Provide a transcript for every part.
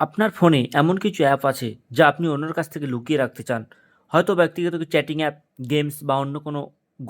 আপনার ফোনে এমন কিছু অ্যাপ আছে যা আপনি অন্যের কাছ থেকে লুকিয়ে রাখতে চান। হয়তো ব্যক্তিগত চ্যাটিং অ্যাপ গেমস বা অন্য কোনো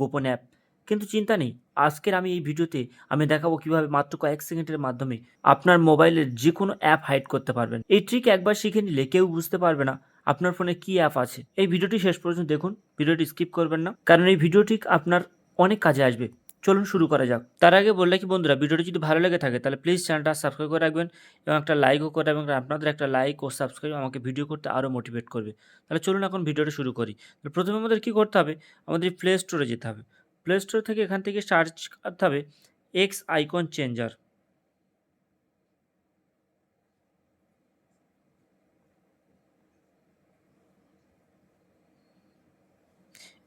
গোপন অ্যাপ কিন্তু চিন্তা নেই, আজকের আমি এই ভিডিওতে আমি দেখাবো কীভাবে মাত্র কয়েক সেকেন্ডের মাধ্যমে আপনার মোবাইলের যে কোনো অ্যাপ হাইড করতে পারবেন। এই ট্রিক একবার শিখে নিলে কেউ বুঝতে পারবে না আপনার ফোনে কি অ্যাপ আছে। এই ভিডিওটি শেষ পর্যন্ত দেখুন, ভিডিওটি স্কিপ করবেন না। কারণ এই ভিডিওটি আপনার অনেক কাজে আসবে। চলুন শুরু করা যাক। তার আগে বললে কি বন্ধুরা, ভিডিওটি যদি ভালো লেগে থাকে, তাহলে প্লিজ চ্যানেলটা সাবস্ক্রাইব করে রাখবেন এবং একটা লাইকও করে এবং আপনাদের একটা লাইক ও সাবস্ক্রাইব আমাকে ভিডিও করতে আরও মোটিভেট করবে। তাহলে চলুন এখন ভিডিওটা শুরু করি। প্রথমে আমাদের কী করতে হবে? আমাদের প্লে স্টোরে যেতে হবে। প্লে স্টোর থেকে এখান থেকে সার্চ করতে হবে এক্স আইকন চেঞ্জার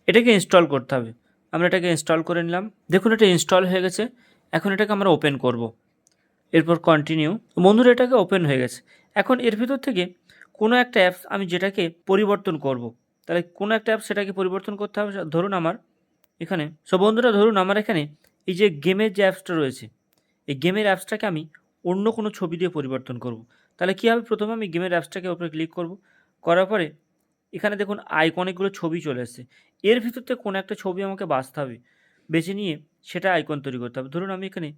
এটাকে ইনস্টল করতে হবে। আমরা এটাকে ইনস্টল করে নিলাম। দেখুন এটা ইনস্টল হয়ে গেছে। এখন এটাকে আমরা ওপেন করব। এরপর কন্টিনিউ বন্ধুরা, এটাকে ওপেন হয়ে গেছে। এখন এর ভিতর থেকে কোনো একটা অ্যাপস আমি যেটাকে পরিবর্তন করব। তাহলে কোনো একটা অ্যাপ সেটাকে পরিবর্তন করতে হবে। ধরুন আমার এখানে। সব বন্ধুরা, ধরুন আমার এখানে এই যে গেমের যে অ্যাপসটা রয়েছে, এই গেমের অ্যাপসটাকে আমি অন্য কোনো ছবি দিয়ে পরিবর্তন করব। তাহলে কী হবে? প্রথমে আমি গেমের অ্যাপসটাকে ওপরে ক্লিক করব। করার পরে এখানে দেখুন আইকনিকগুলো ছবি চলে এসছে। এর ভিতর থেকে কোনো একটা ছবি আমাকে বাঁচতে হবে, বেছে নিয়ে সেটা আইকন তৈরি করতে হবে। ধরুন আমি এখানে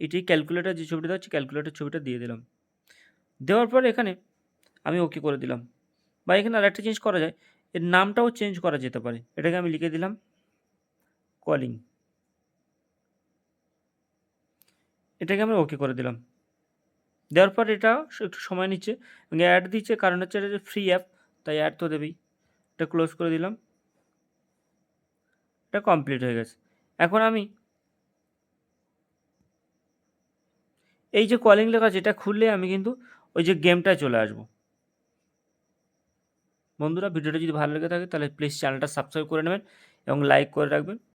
এটি ক্যালকুলেটার যে ছবিটা দেওয়া হচ্ছে ক্যালকুলেটার ছবিটা দিয়ে দিলাম। দেওয়ার পর এখানে আমি ওকে করে দিলাম। বা এখানে আরেকটা চেঞ্জ করা যায়, এর নামটাও চেঞ্জ করা যেতে পারে। এটাকে আমি লিখে দিলাম কলিং এটাকে আমি ওকে করে দিলাম। দেওয়ার পর এটা একটু সময় নিচ্ছে অ্যাড দিচ্ছে, কারণ হচ্ছে এটা ফ্রি অ্যাপ তাই অ্যাড তো দেবেই। এটা ক্লোজ করে দিলাম। এটা কমপ্লিট হয়ে গেছে। এখন আমি এই যে কলিং লেখা আছে, এটা খুললে আমি কিন্তু ওই যে গেমটায় চলে আসব। বন্ধুরা, ভিডিওটা যদি ভালো লেগে থাকে, তাহলে প্লিজ চ্যানেলটা সাবস্ক্রাইব করে নেবেন এবং লাইক করে রাখবেন।